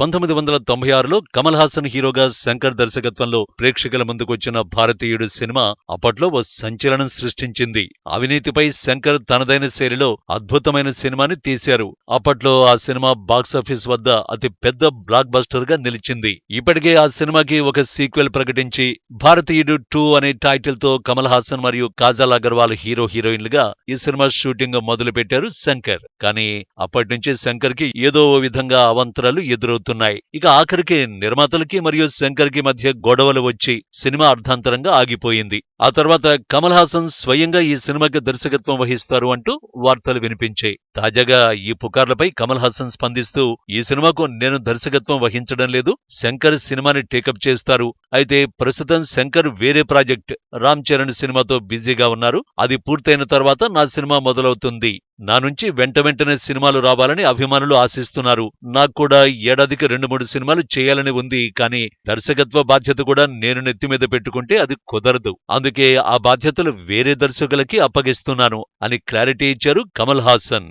పంతొమ్మిది వందల తొంభై ఆరులో కమల్ హాసన్ హీరోగా శంకర్ దర్శకత్వంలో ప్రేక్షకుల ముందుకొచ్చిన భారతీయుడు సినిమా అప్పట్లో ఓ సంచలనం సృష్టించింది. అవినీతిపై శంకర్ తనదైన శైలిలో అద్భుతమైన సినిమాని తీశారు. అప్పట్లో ఆ సినిమా బాక్సాఫీస్ వద్ద అతి పెద్ద బ్లాక్ బస్టర్గా నిలిచింది. ఇప్పటికే ఆ సినిమాకి ఒక సీక్వెల్ ప్రకటించి భారతీయుడు టూ అనే టైటిల్తో కమల్ హాసన్ మరియు కాజల్ అగర్వాల్ హీరో హీరోయిన్లుగా ఈ సినిమా షూటింగ్ మొదలుపెట్టారు శంకర్. కానీ అప్పటి నుంచి శంకర్కి ఏదో ఓ విధంగా అవంతరాలు ఎదురవుతున్నాయి ఇక ఆఖరికి నిర్మాతలకి మరియు శంకర్కి మధ్య గొడవలు వచ్చి సినిమా అర్ధాంతరంగా ఆగిపోయింది. ఆ తర్వాత కమల్ హాసన్ స్వయంగా ఈ సినిమాకి దర్శకత్వం వహిస్తారు అంటూ వార్తలు వినిపించాయి. తాజాగా ఈ పుకార్లపై కమల్ హాసన్ స్పందిస్తూ ఈ సినిమాకు నేను దర్శకత్వం వహించడం లేదు శంకర్ సినిమాని టేకప్ చేస్తారు. అయితే ప్రస్తుతం శంకర్ వేరే ప్రాజెక్ట్ రామ్ చరణ్ సినిమాతో బిజీగా ఉన్నారు. అది పూర్తయిన తర్వాత నా సినిమా మొదలవుతుంది. నా నుంచి వెంట వెంటనే సినిమాలు రావాలని అభిమానులు ఆశిస్తున్నారు. నాకు కూడా ఏడాదికి రెండు మూడు సినిమాలు చేయాలని ఉంది కానీ దర్శకత్వ బాధ్యత కూడా నేను నెత్తి మీద పెట్టుకుంటే అది కుదరదు. అందుకే ఆ బాధ్యతలు వేరే దర్శకులకి అప్పగిస్తున్నాను అని క్లారిటీ ఇచ్చారు కమల్ హాసన్.